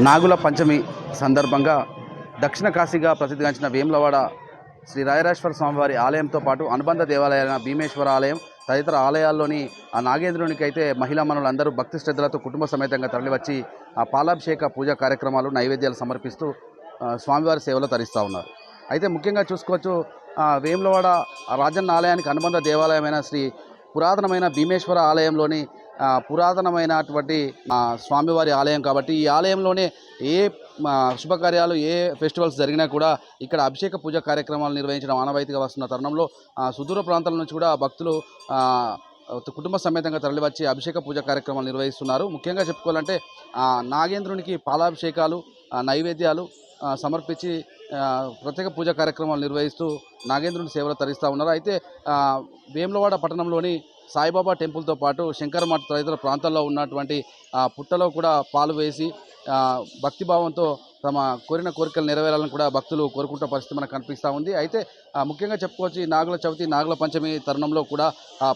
నాగుల పంచమి సందర్భంగా దక్షిణ కాశీగా ప్రసిద్ధిగాంచిన వేములవాడ శ్రీ రాయరాశ్వర స్వామివారి ఆలయంతో పాటు అనుబంధ దేవాలయాలైన భీమేశ్వర ఆలయం తదితర ఆలయాల్లోని ఆ నాగేంద్రునికి అయితే మహిళా మనులందరూ భక్తి శ్రద్ధలతో కుటుంబ సమేతంగా తరలివచ్చి ఆ పాలాభిషేక పూజా కార్యక్రమాలు నైవేద్యాలు సమర్పిస్తూ స్వామివారి సేవలో తరిస్తూ ఉన్నారు. అయితే ముఖ్యంగా చూసుకోవచ్చు ఆ, వేములవాడ రాజన్న ఆలయానికి అనుబంధ దేవాలయమైన శ్రీ పురాతనమైన భీమేశ్వర ఆలయంలోని పురాతనమైనటువంటి స్వామివారి ఆలయం కాబట్టి ఈ ఆలయంలోనే ఏ శుభకార్యాలు ఏ ఫెస్టివల్స్ జరిగినా కూడా ఇక్కడ అభిషేక పూజ కార్యక్రమాలు నిర్వహించడం ఆనవాయితీగా వస్తున్న తరుణంలో సుదూర ప్రాంతాల నుంచి కూడా భక్తులు కుటుంబ సమేతంగా తరలివచ్చి అభిషేక పూజ కార్యక్రమాలు నిర్వహిస్తున్నారు. ముఖ్యంగా చెప్పుకోవాలంటే నాగేంద్రునికి పాలాభిషేకాలు నైవేద్యాలు సమర్పించి ప్రత్యేక పూజ కార్యక్రమాలు నిర్వహిస్తూ నాగేంద్రుని సేవలు తరిస్తూ ఉన్నారు. అయితే వేములవాడ పట్టణంలోని సాయిబాబా టెంపుల్తో పాటు శంకరమఠ తదితర ప్రాంతాల్లో ఉన్నటువంటి పుట్టలో కూడా పాలు వేసి భక్తిభావంతో తమ కోరిన కోరికలు నెరవేరాలని కూడా భక్తులు కోరుకుంటున్న పరిస్థితి మనకు కనిపిస్తూ ఉంది. అయితే ముఖ్యంగా చెప్పుకోవచ్చు ఈ నాగుల చవితి నాగుల పంచమి తరుణంలో కూడా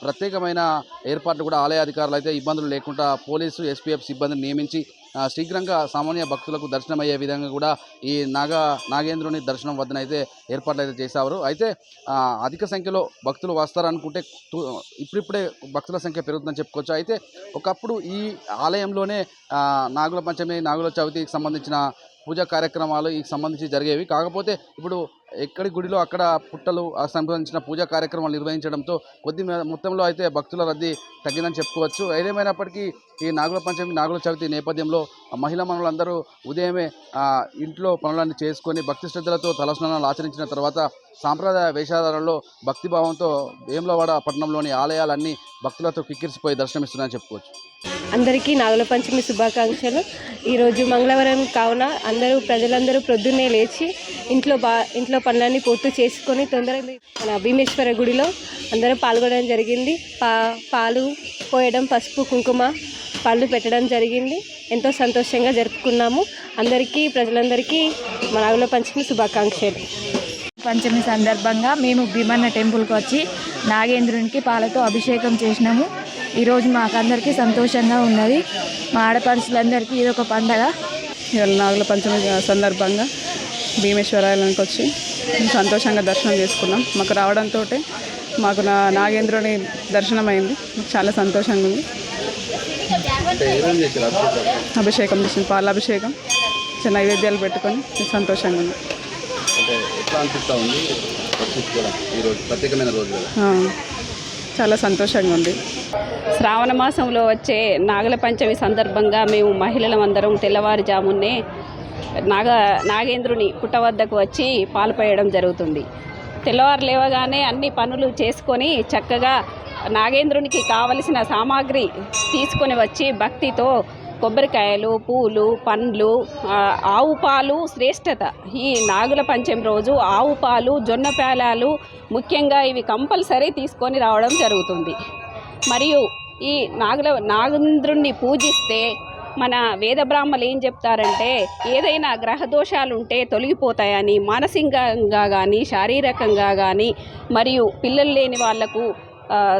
ప్రత్యేకమైన ఏర్పాట్లు కూడా ఆలయ అధికారులు అయితే ఇబ్బందులు లేకుండా పోలీసు ఎస్పీఎఫ్ సిబ్బందిని నియమించి శీఘ్రంగా సామాన్య భక్తులకు దర్శనం అయ్యే విధంగా కూడా ఈ నాగ నాగేంద్రుని దర్శనం వద్దన అయితే ఏర్పాట్లు అయితే చేసేవారు. అయితే అధిక సంఖ్యలో భక్తులు వస్తారనుకుంటే ఇప్పుడిప్పుడే భక్తుల సంఖ్య పెరుగుతుందని చెప్పుకోవచ్చు. అయితే ఒకప్పుడు ఈ ఆలయంలోనే నాగుల పంచమి నాగుల చవితికి సంబంధించిన పూజా కార్యక్రమాలు ఈ సంబంధించి జరిగేవి. కాకపోతే ఇప్పుడు ఎక్కడి గుడిలో అక్కడ పుట్టలు ఆ సంబంధించిన పూజా కార్యక్రమాలు నిర్వహించడంతో కొద్ది మొత్తంలో అయితే భక్తుల రద్దీ తగ్గిందని చెప్పుకోవచ్చు. ఏదేమైనప్పటికీ ఈ నాగుల పంచమి నాగుల చవితి నేపథ్యంలో మహిళా మనులందరూ ఉదయమే ఇంట్లో పనులన్నీ చేసుకొని భక్తి శ్రద్ధలతో తలస్నానాలు ఆచరించిన తర్వాత సాంప్రదాయ వేషాధారంలో భక్తిభావంతో వేములవాడ పట్టణంలోని ఆలయాలన్నీ భక్తులతో కిక్కిరిసిపోయి దర్శనమిస్తున్నాయని చెప్పుకోవచ్చు. అందరికీ నాగుల పంచమి శుభాకాంక్షలు. ఈరోజు మంగళవారం కావున అందరూ ప్రజలందరూ ప్రొద్దున్నే లేచి ఇంట్లో బా ఇంట్లో పనులన్నీ పూర్తి చేసుకొని తొందరగా మన భీమేశ్వర గుడిలో అందరూ పాల్గొనడం జరిగింది. పా పాలు పోయడం పసుపు కుంకుమ పళ్ళు పెట్టడం జరిగింది. ఎంతో సంతోషంగా జరుపుకున్నాము. అందరికీ ప్రజలందరికీ మా నాగుల పంచమి శుభాకాంక్షలు. పంచమి సందర్భంగా మేము భీమన్న టెంపుల్కి వచ్చి నాగేంద్రునికి పాలతో అభిషేకం చేసినాము. ఈరోజు మాకందరికీ సంతోషంగా ఉన్నది. మా ఆడపడుచులందరికీ ఇది ఒక పండగ. నాగుల పంచమి సందర్భంగా భీమేశ్వరాలయానికి వచ్చి సంతోషంగా దర్శనం చేసుకున్నాం. మాకు రావడంతో మాకు నా నాగేంద్రుని దర్శనం అయింది చాలా సంతోషంగా ఉంది. అభిషేకం చేసింది. పాలాభిషేకం చిన్న నైవేద్యాలు పెట్టుకొని సంతోషంగా ఉంది. ఎట్లా అనిపిస్తూ ఉంది? ఈరోజు ప్రత్యేకమైన రోజు కదా. చాలా సంతోషంగా ఉంది. శ్రావణ మాసంలో వచ్చే నాగల పంచమి సందర్భంగా మేము మహిళలం అందరం తెల్లవారుజామునే నాగ నాగేంద్రుని పుట్ట వద్దకు వచ్చి పాల్పోయడం జరుగుతుంది. తెల్లవారు లేవగానే అన్ని పనులు చేసుకొని చక్కగా నాగేంద్రునికి కావలసిన సామాగ్రి తీసుకొని వచ్చి భక్తితో కొబ్బరికాయలు పూలు పండ్లు ఆవు పాలు శ్రేష్టత. ఈ నాగుల పంచమి రోజు ఆవు పాలు జొన్న పేలాలు ముఖ్యంగా ఇవి కంపల్సరీ తీసుకొని రావడం జరుగుతుంది. మరియు ఈ నాగుల నాగేంద్రుణ్ణి పూజిస్తే మన వేద బ్రాహ్మలు ఏం చెప్తారంటే ఏదైనా గ్రహ దోషాలు ఉంటే తొలగిపోతాయని మానసికంగా కానీ శారీరకంగా కానీ మరియు పిల్లలు లేని వాళ్ళకు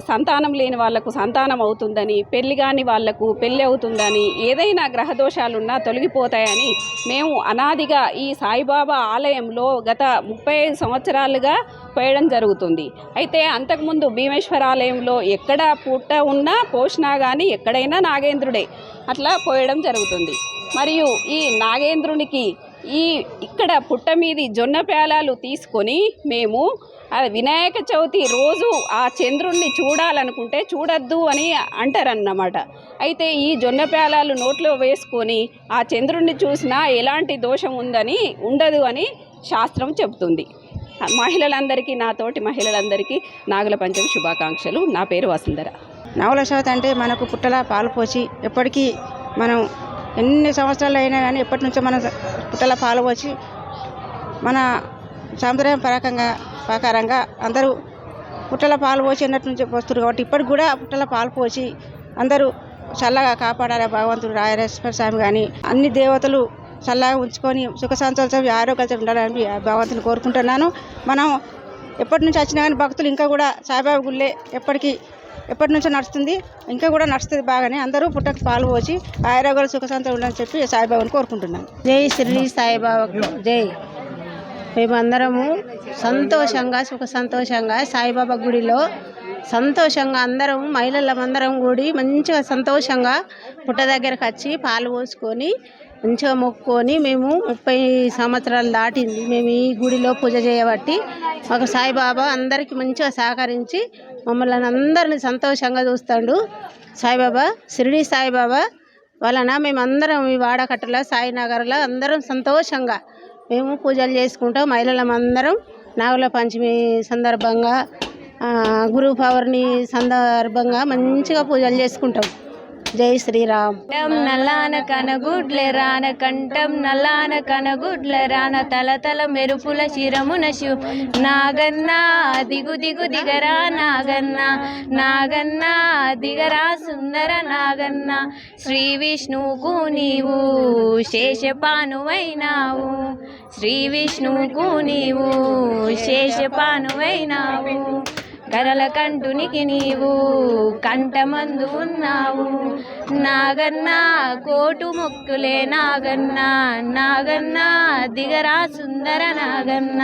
సంతానం లేని వాళ్ళకు సంతానం అవుతుందని పెళ్ళి కాని వాళ్ళకు పెళ్ళి అవుతుందని ఏదైనా గ్రహ దోషాలున్నా తొలగిపోతాయని మేము అనాదిగా ఈ సాయిబాబా ఆలయంలో గత ముప్పై ఐదు సంవత్సరాలుగా పోయడం జరుగుతుంది. అయితే అంతకుముందు భీమేశ్వర ఆలయంలో ఎక్కడ పుట్ట ఉన్నా పోషణా కానీ ఎక్కడైనా నాగేంద్రుడే అట్లా పోయడం జరుగుతుంది. మరియు ఈ నాగేంద్రునికి ఈ ఇక్కడ పుట్ట మీది జొన్న పేలాలు తీసుకొని మేము వినాయక చవితి రోజు ఆ చంద్రుణ్ణి చూడాలనుకుంటే చూడొద్దు అని అంటారన్నమాట. అయితే ఈ జొన్న పేలాలు నోట్లో వేసుకొని ఆ చంద్రుణ్ణి చూసినా ఎలాంటి దోషం ఉందని ఉండదు అని శాస్త్రం చెబుతుంది. మహిళలందరికీ నాతోటి మహిళలందరికీ నాగుల పంచమి శుభాకాంక్షలు. నా పేరు వసుంధర. నవల చవితి అంటే మనకు పుట్టల పాలు పోసి ఎప్పటికీ మనం ఎన్ని సంవత్సరాలు అయినా కానీ ఎప్పటి నుంచో మనం పుట్టల పాలు పోసి మన సాంప్రదాయం పరకంగా ప్రకారంగా అందరూ పుట్టల పాలు పోసి అన్నట్టు నుంచి వస్తారు కాబట్టి ఇప్పటికి కూడా పుట్టల పాలు పోసి అందరూ చల్లగా కాపాడాలి భగవంతుడు రాయరేశ్వర స్వామి కానీ అన్ని దేవతలు చల్లగా ఉంచుకొని సుఖ సంతోషం ఆరోగ్యాలతో ఉండాలని భగవంతుని కోరుకుంటున్నాను. మనం ఎప్పటి నుంచి వచ్చినా కానీ భక్తులు ఇంకా కూడా సాయిబాబా గుళ్ళే ఎప్పటికీ ఎప్పటి నుంచో నడుస్తుంది. ఇంకా కూడా నడుస్తుంది బాగానే. అందరూ పుట్టకు పాలు పోసి ఆయురోగ్యాలు సుఖశాంతం ఉండాలని చెప్పి సాయిబాబాని కోరుకుంటున్నాను జై శ్రీ సాయిబాబాకు జై. మేమందరము సంతోషంగా సుఖ సంతోషంగా సాయిబాబా గుడిలో సంతోషంగా అందరం మహిళలందరం కూడి మంచిగా సంతోషంగా పుట్ట దగ్గరకు వచ్చి పాలు పోసుకొని మంచిగా మొక్కుకొని మేము ముప్పై సంవత్సరాలు దాటింది. మేము ఈ గుడిలో పూజ చేయబట్టి మాకు సాయిబాబా అందరికీ మంచిగా సహకరించి మమ్మల్ని అందరిని సంతోషంగా చూస్తాడు. సాయిబాబా షిరిడి సాయిబాబా వలన మేమందరం ఈ వాడకట్టలో సాయినగర్లో అందరం సంతోషంగా మేము పూజలు చేసుకుంటాం. మహిళలం అందరం నాగుల పంచమి సందర్భంగా గురు పౌర్ణి సందర్భంగా మంచిగా పూజలు చేసుకుంటాం. జై శ్రీరామ్. నల్లాన కనగుడ్ల రాన కంఠం నల్లాన కనగుడ్ల రాన తల తల మెరుపుల శిరమున శివ. నాగన్న దిగు దిగు దిగరా నాగన్న నాగన్న దిగరా సుందర నాగన్న. శ్రీ విష్ణువుకు నీవు శేషపానువైనావు. శ్రీ విష్ణువుకు నీవు శేషపానువైనావు. కరల కంటునికి నీవు కంటమందు ఉన్నావు. నాగన్న కోటు మొక్కులే నాగన్న నాగన్న దిగరా సుందర నాగన్న.